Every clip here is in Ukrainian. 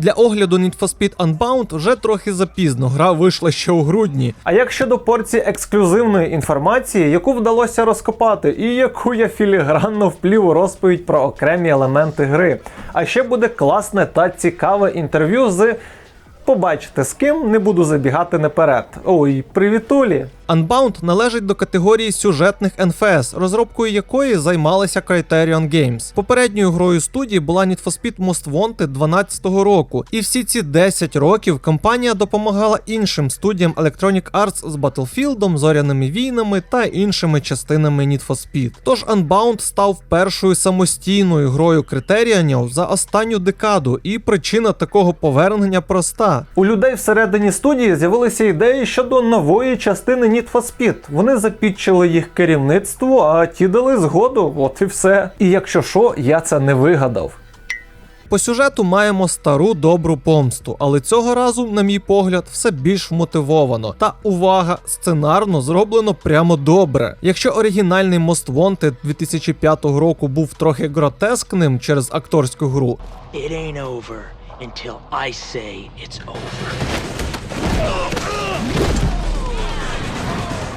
Для огляду Need for Speed Unbound вже трохи запізно. Гра вийшла ще у грудні. А як щодо порції ексклюзивної інформації, яку вдалося розкопати, і яку я філігранно вплів у розповідь про окремі елементи гри. А ще буде класне та цікаве інтерв'ю з. Побачите з ким, не буду забігати наперед. Ой, привітулі! Unbound належить до категорії сюжетних NFS, розробкою якої займалася Criterion Games. Попередньою грою студії була Need for Speed Most Wanted 12 року, і всі ці 10 років компанія допомагала іншим студіям Electronic Arts з Battlefield, зоряними війнами та іншими частинами Need for Speed. Тож Unbound став першою самостійною грою Criterion за останню декаду, і причина такого повернення проста. У людей всередині студії з'явилися ідеї щодо нової частини for Speed. Вони запітчили їх керівництву, а ті дали згоду. От і все. І якщо що, я це не вигадав. По сюжету маємо стару добру помсту, але цього разу, на мій погляд, все більш вмотивовано. Та увага, сценарно зроблено прямо добре. Якщо оригінальний Most Wanted 2005 року був трохи гротескним через акторську гру, It ain't over until I say it's over.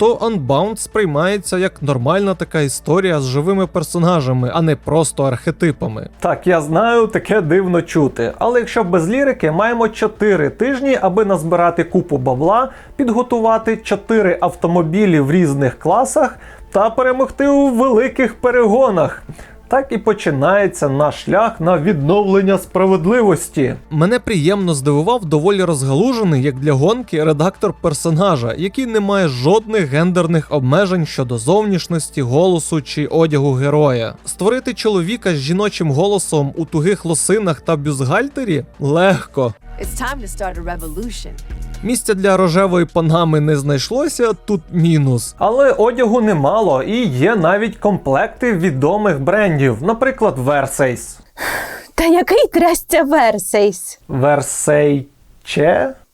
То Unbound сприймається як нормальна така історія з живими персонажами, а не просто архетипами. Так, я знаю, таке дивно чути. Але якщо без лірики, маємо 4 тижні, аби назбирати купу бабла, підготувати 4 автомобілі в різних класах та перемогти у великих перегонах. Так і починається наш шлях на відновлення справедливості. Мене приємно здивував доволі розгалужений, як для гонки, редактор персонажа, який не має жодних гендерних обмежень щодо зовнішності, голосу чи одягу героя. Створити чоловіка з жіночим голосом у тугих лосинах та бюстгальтері легко. It's time to start a revolution. Місця для рожевої панами не знайшлося, тут мінус. Але одягу немало і є навіть комплекти відомих брендів, наприклад, Versace. Та який трясця Версейс? Versace?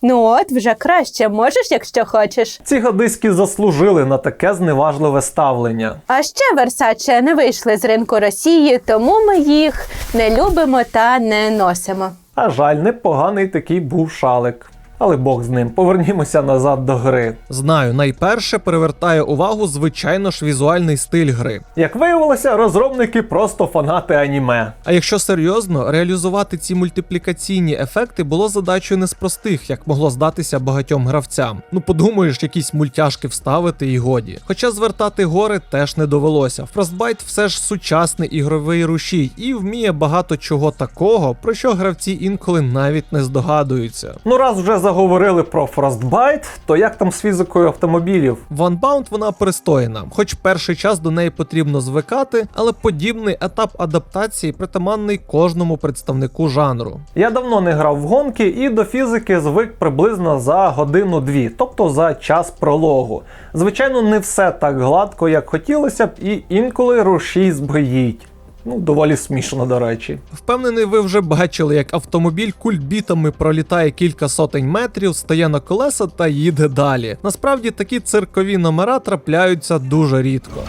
Ну от, вже краще, можеш, якщо хочеш. Ці гадиськи заслужили на таке зневажливе ставлення. А ще Версаче не вийшли з ринку Росії, тому ми їх не любимо та не носимо. А жаль, непоганий такий був шалик. Але Бог з ним. Повернімося назад до гри. Знаю, найперше привертає увагу, звичайно ж, візуальний стиль гри. Як виявилося, розробники просто фанати аніме. А якщо серйозно, реалізувати ці мультиплікаційні ефекти було задачею не з простих, як могло здатися багатьом гравцям. Ну подумаєш, якісь мультяшки вставити і годі. Хоча звертати гори теж не довелося. Frostbite все ж сучасний ігровий рушій і вміє багато чого такого, про що гравці інколи навіть не здогадуються. Ну раз вже заговорили про Frostbite, то як там з фізикою автомобілів? В Unbound вона пристойна, хоч перший час до неї потрібно звикати, але подібний етап адаптації притаманний кожному представнику жанру. Я давно не грав в гонки і до фізики звик приблизно за годину-дві, тобто за час прологу. Звичайно, не все так гладко, як хотілося б, і інколи рушій збоїть. Ну, доволі смішно, до речі. Впевнений, ви вже бачили, як автомобіль кульбітами пролітає кілька сотень метрів, стає на колеса та їде далі. Насправді такі циркові номера трапляються дуже рідко.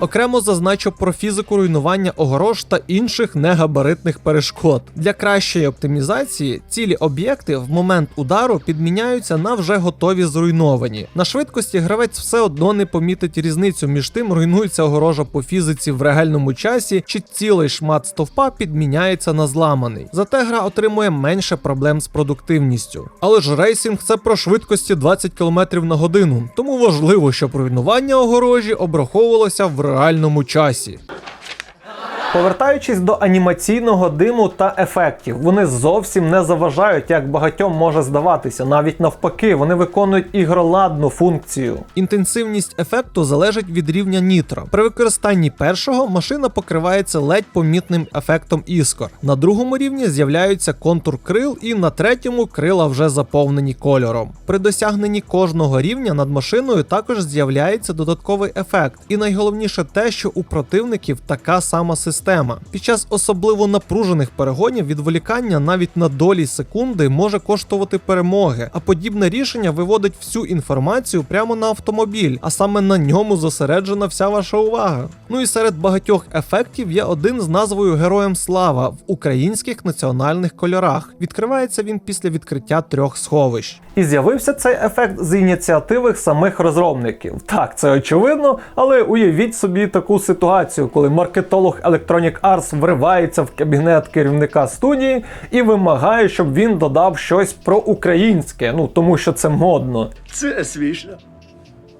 Окремо зазначу про фізику руйнування огорож та інших негабаритних перешкод. Для кращої оптимізації цілі об'єкти в момент удару підміняються на вже готові зруйновані. На швидкості гравець все одно не помітить різницю між тим, руйнується огорожа по фізиці в реальному часі, чи цілий шмат стовпа підміняється на зламаний. Зате гра отримує менше проблем з продуктивністю. Але ж рейсинг це про швидкості 20 км на годину, тому важливо, щоб руйнування огорожі обраховувалося в реальному часі. Повертаючись до анімаційного диму та ефектів, вони зовсім не заважають, як багатьом може здаватися. Навіть навпаки, вони виконують ігроладну функцію. Інтенсивність ефекту залежить від рівня нітро. При використанні першого машина покривається ледь помітним ефектом іскор. На другому рівні з'являється контур крил, і на третьому крила вже заповнені кольором. При досягненні кожного рівня над машиною також з'являється додатковий ефект. І найголовніше те, що у противників така сама система. Система. Під час особливо напружених перегонів відволікання навіть на долі секунди може коштувати перемоги, а подібне рішення виводить всю інформацію прямо на автомобіль, а саме на ньому зосереджена вся ваша увага. Ну і серед багатьох ефектів є один з назвою Героям Слава в українських національних кольорах. Відкривається він після відкриття трьох сховищ. І з'явився цей ефект з ініціативи самих розробників. Так, це очевидно, але уявіть собі таку ситуацію, коли маркетолог Electronic Arts вривається в кабінет керівника студії і вимагає, щоб він додав щось про українське, ну тому що це модно. Це смішно.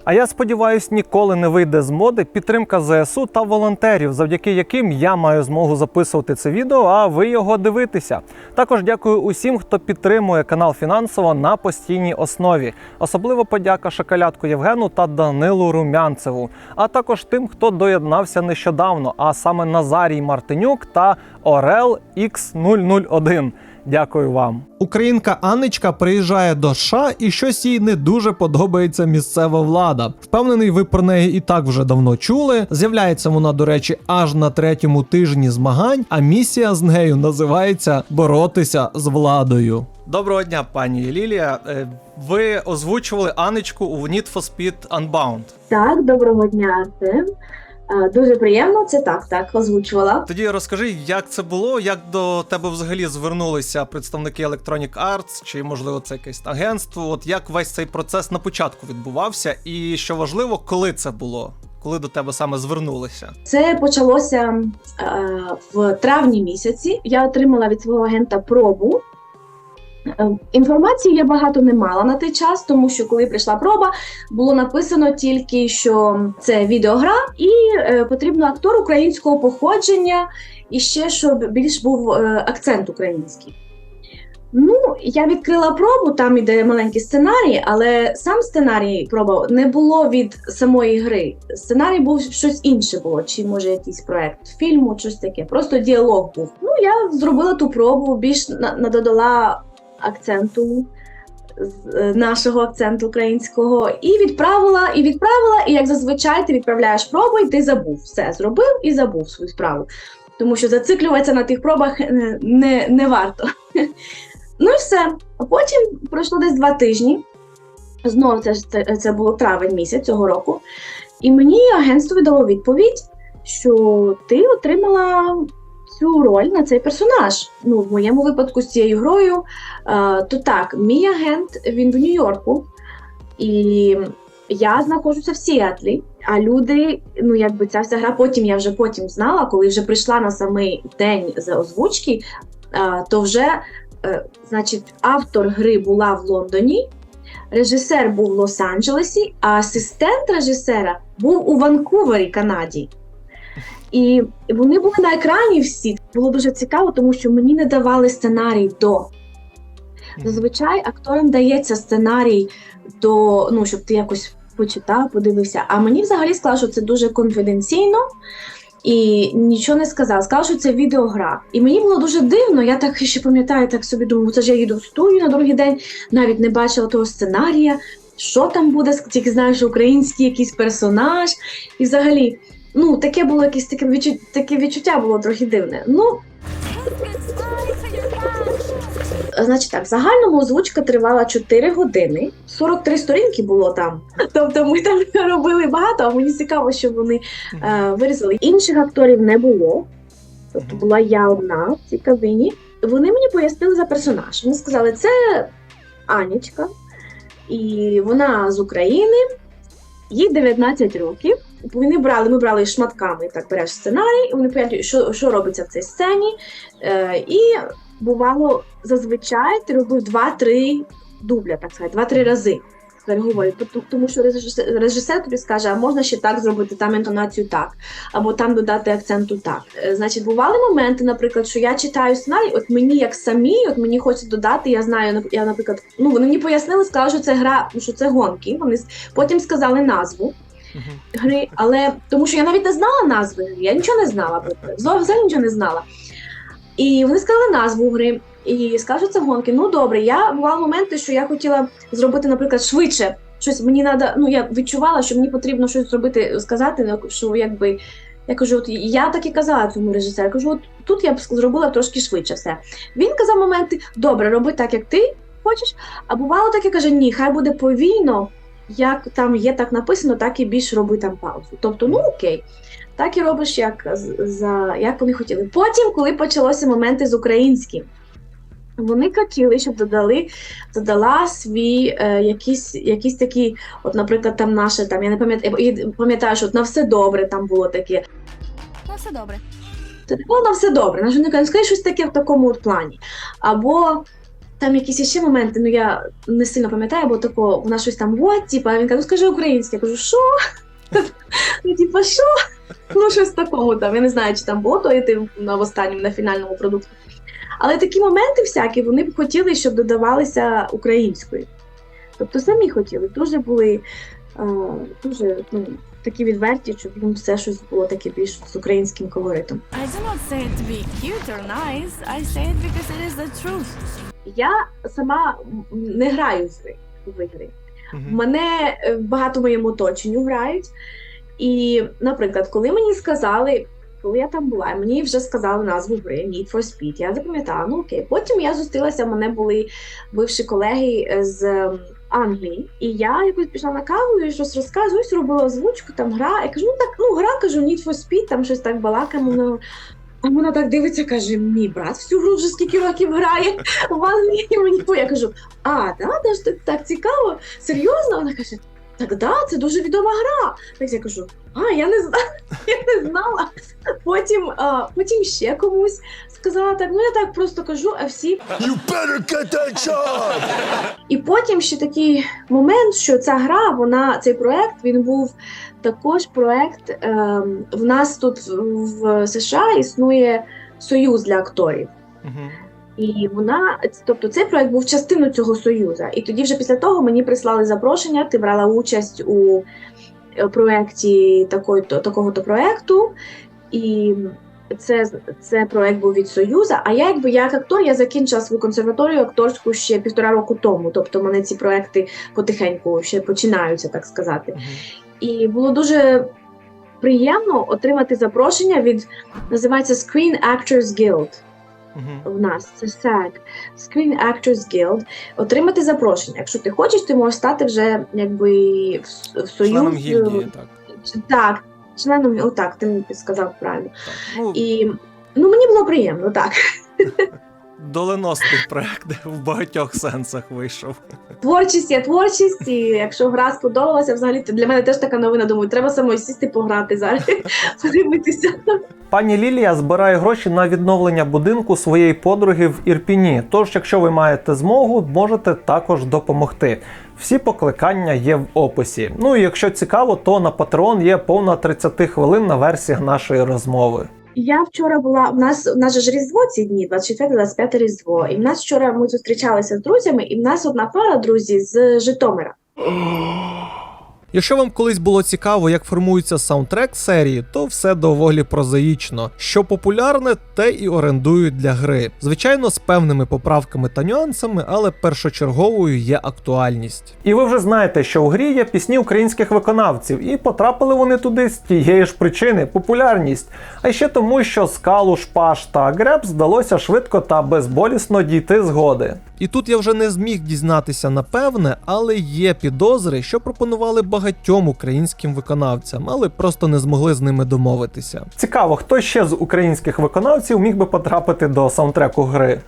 А я сподіваюсь, ніколи не вийде з моди підтримка ЗСУ та волонтерів, завдяки яким я маю змогу записувати це відео, а ви його дивитеся. Також дякую усім, хто підтримує канал фінансово на постійній основі. Особливо подяка Шоколядку Євгену та Данилу Румянцеву, а також тим, хто доєднався нещодавно, а саме Назарій Мартинюк та Орел X001. Дякую вам. Українка Анничка приїжджає до США і щось їй не дуже подобається місцева влада. Впевнений, ви про неї і так вже давно чули. З'являється вона, до речі, аж на третьому тижні змагань, а місія з нею називається боротися з владою. Доброго дня, пані Лілія. Е, Ви озвучували Анничку у Need for Speed Unbound. Так, доброго дня, Артем. Е, Дуже приємно, це так, так, озвучувала. Тоді розкажи, як це було, як до тебе взагалі звернулися представники Electronic Arts, чи можливо це якесь агентство? От як весь цей процес на початку відбувався, і що важливо, коли це було? Коли до тебе саме звернулися? Це почалося е, в травні місяці. Я отримала від свого агента пробу. Е, Інформації я багато не мала на той час, тому що коли прийшла проба, було написано тільки, що це відеогра, і е, потрібно актор українського походження, і ще щоб більш був е, акцент український. Ну, я відкрила пробу, там іде маленький сценарій, але сам сценарій проба не було від самої гри. Сценарій був щось інше було, чи може якийсь проект фільму, щось таке. Просто діалог був. Ну, я зробила ту пробу, більш на- надодала акценту з- е, нашого акценту українського, і відправила, і відправила, і як зазвичай ти відправляєш пробу, і ти забув. Все зробив і забув свою справу. Тому що зациклюватися на тих пробах е, не, не варто. Ну і все. А потім пройшло десь два тижні. Знову це, це було травень місяць цього року. І мені агентство віддало відповідь, що ти отримала цю роль на цей персонаж. Ну, в моєму випадку з цією грою. Е, то так, мій агент він в Нью-Йорку, і я знаходжуся в Сіатлі. А люди, ну якби ця вся гра, потім я вже потім знала, коли вже прийшла на самий день з озвучки, е, то вже Е, значить, автор гри була в Лондоні, режисер був в Лос-Анджелесі, а асистент режисера був у Ванкувері, Канаді. І вони були на екрані всі. Було дуже цікаво, тому що мені не давали сценарій до. Зазвичай акторам дається сценарій до, ну, щоб ти якось почитав, подивився. А мені взагалі сказали, що це дуже конфіденційно і нічого не сказав. Сказав, що це відеогра. І мені було дуже дивно. Я так ще пам'ятаю, так собі думаю, це ж я їду в студію на другий день, навіть не бачила того сценарія. Що там буде, тільки знаю, що український якийсь персонаж. І взагалі, ну таке було якесь таке відчуття, таке відчуття було трохи дивне. Ну, Значить так, в загальному озвучка тривала 4 години, 43 сторінки було там. Тобто ми там робили багато, а мені цікаво, що вони е, вирізали. Інших акторів не було. Тобто була я одна в цій кабіні. Вони мені пояснили за персонаж. Вони сказали, це Анічка, і вона з України, їй 19 років. Вони брали, ми брали шматками, так береш сценарій, вони пояснюють, що, що робиться в цій сцені. Е, і бувало зазвичай ти робив 2-3 дубля, так сказати, 2-3 рази Тому що режисер, тобі скаже, а можна ще так зробити, там інтонацію так, або там додати акценту так. Е, Значить, бували моменти, наприклад, що я читаю сценарій, от мені як самі, от мені хочеться додати, я знаю, я, наприклад, ну вони мені пояснили, сказали, що це гра, що це гонки. Вони потім сказали назву гри, але тому що я навіть не знала назви я нічого не знала про це. Взагалі нічого не знала. І вони сказали назву гри, і сказали, це гонки. Ну добре, я бували моменти, що я хотіла зробити, наприклад, швидше. Щось мені треба, ну я відчувала, що мені потрібно щось зробити, сказати, ну, що якби Я кажу, от я так і казала цьому режисеру. Кажу, от тут я б зробила трошки швидше все. Він казав моменти: добре, роби так, як ти хочеш. А бувало таке, каже, ні, хай буде повільно, як там є так написано, так і більш роби там паузу. Тобто, ну окей. Так і робиш, як, за, як вони хотіли. Потім, коли почалося моменти з українським, вони хотіли, щоб додали, додала свій е, якісь, якісь такі, от, наприклад, там наше, там, я не пам'ятаю, пам'ятаю, що от на все добре там було таке. Ну, все добре. Та ну, на все добре, на жінка, скажи щось таке в такому от плані. Або там якісь ще моменти, ну я не сильно пам'ятаю, бо тако, вона щось там, от, типа, він каже, ну скажи українське. Я кажу, що? Ну, типа, що? Ну, щось такого там. Я не знаю, чи там було то йти на останньому, на фінальному продукті. Але такі моменти всякі, вони б хотіли, щоб додавалися українською. Тобто самі хотіли, дуже були дуже ну, такі відверті, щоб їм все щось було таке більш з українським колоритом. I do not say it to be cute or nice. I say it because it is the truth. Я сама не граю в гри. В ігри. Мгм. Мене е, багато в моєму оточенню грають. І, наприклад, коли мені сказали, коли я там була, мені вже сказали назву гри Need for Speed, я запам'ятала, ну окей. Потім я зустрілася, мене були бивші колеги е, з Англії, і я якось пішла на каву і щось розказую, ось робила озвучку, там гра. Я кажу, ну так, ну гра, кажу, Need for Speed, там щось так балакаємо. Воно... Вона так дивиться, каже: мій брат всю гру вже скільки років грає в Англії. Мені я кажу, а, да, так, так цікаво, серйозно? Вона каже, так да, це дуже відома гра. Так я кажу, а, я не знала, я не знала. Потім, а, потім ще комусь сказала так, ну я так просто кажу, а всі. You better get that job! І потім ще такий момент, що ця гра, вона цей проект, він був також проект. ем, в нас тут в США існує союз для акторів. Мгм. І вона, тобто цей проект був частиною цього союзу. І тоді, вже після того, мені прислали запрошення. Ти брала участь у е, проєкті такої-то такого-то проекту. І це, це проект був від Союзу. А я, якби як актор, я закінчила свою консерваторію акторську ще півтора року тому. Тобто, мене ці проекти потихеньку ще починаються, так сказати. І було дуже приємно отримати запрошення від називається Screen Actors Guild Мгм. в нас це SAG, Screen Actors Guild, отримати запрошення. Якщо ти хочеш, ти можеш стати вже якби в, в союз. Членом гільдії, так. Так, членом, отак, ти мені сказав правильно. так. Ну, І ну мені було приємно, так. доленосний проект в багатьох сенсах вийшов. Творчість є творчість, і якщо гра сподобалася, взагалі то для мене теж така новина. Думаю, треба самою сісти пограти зараз, подивитися. Пані Лілія збирає гроші на відновлення будинку своєї подруги в Ірпіні. Тож, якщо ви маєте змогу, можете також допомогти. Всі покликання є в описі. Ну і якщо цікаво, то на Patreon є повна 30 хвилин на версіях нашої розмови. Я вчора була. У нас у нас ж Різдво ці дні, 24-25 Різдво. І в нас вчора ми зустрічалися з друзями, і в нас одна пара, друзі, з Житомира. Якщо вам колись було цікаво, як формується саундтрек серії, то все доволі прозаїчно. Що популярне, те і орендують для гри. Звичайно, з певними поправками та нюансами, але першочерговою є актуальність. І ви вже знаєте, що в грі є пісні українських виконавців, і потрапили вони туди з тієї ж причини популярність. А ще тому, що скалу, шпаш та греб здалося швидко та безболісно дійти згоди. І тут я вже не зміг дізнатися напевне, але є підозри, що пропонували багатьом українським виконавцям, але просто не змогли з ними домовитися. Цікаво, хто ще з українських виконавців міг би потрапити до саундтреку гри.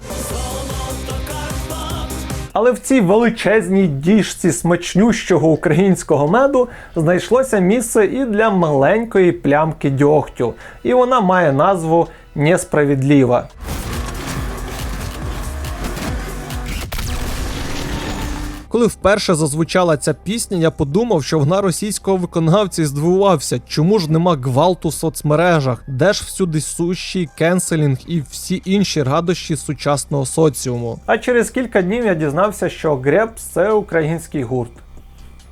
Але в цій величезній діжці смачнющого українського меду знайшлося місце і для маленької плямки дьогтю, і вона має назву Несправедліва. Коли вперше зазвучала ця пісня, я подумав, що вона російського виконавця і здивувався, чому ж нема гвалту в соцмережах, де ж всюди сущий кенселінг і всі інші радощі сучасного соціуму. А через кілька днів я дізнався, що Гребс це український гурт.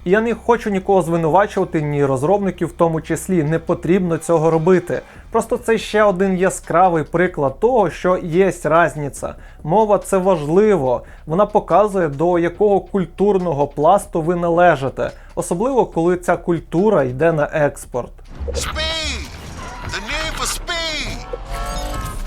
Я не хочу нікого звинувачувати, ні розробників в тому числі. Не потрібно цього робити. Просто це ще один яскравий приклад того, що є різниця. Мова це важливо. Вона показує, до якого культурного пласту ви належите, особливо коли ця культура йде на експорт.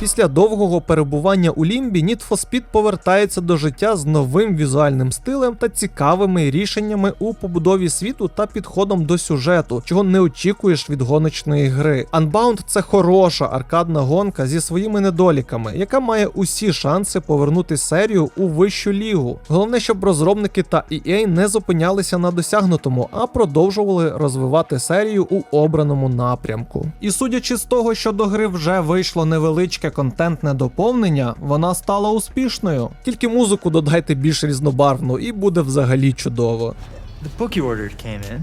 Після довгого перебування у лімбі Need for Speed повертається до життя з новим візуальним стилем та цікавими рішеннями у побудові світу та підходом до сюжету, чого не очікуєш від гоночної гри. Unbound – це хороша аркадна гонка зі своїми недоліками, яка має усі шанси повернути серію у вищу лігу. Головне, щоб розробники та EA не зупинялися на досягнутому, а продовжували розвивати серію у обраному напрямку. І судячи з того, що до гри вже вийшло невеличке контентне доповнення, вона стала успішною. Тільки музику додайте більш різнобарвну, і буде взагалі чудово. The book you ordered came in.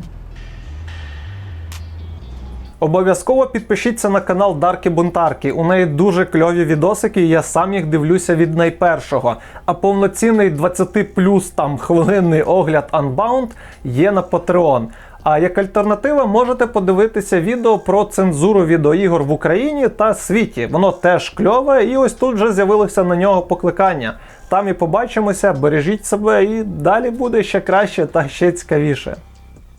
Обов'язково підпишіться на канал Дарки Бунтарки. У неї дуже кльові відосики, і я сам їх дивлюся від найпершого. А повноцінний 20 плюс там хвилинний огляд Unbound є на Patreon. А як альтернатива можете подивитися відео про цензуру відеоігор в Україні та світі. Воно теж кльове, і ось тут вже з'явилося на нього покликання. Там і побачимося, бережіть себе, і далі буде ще краще та ще цікавіше.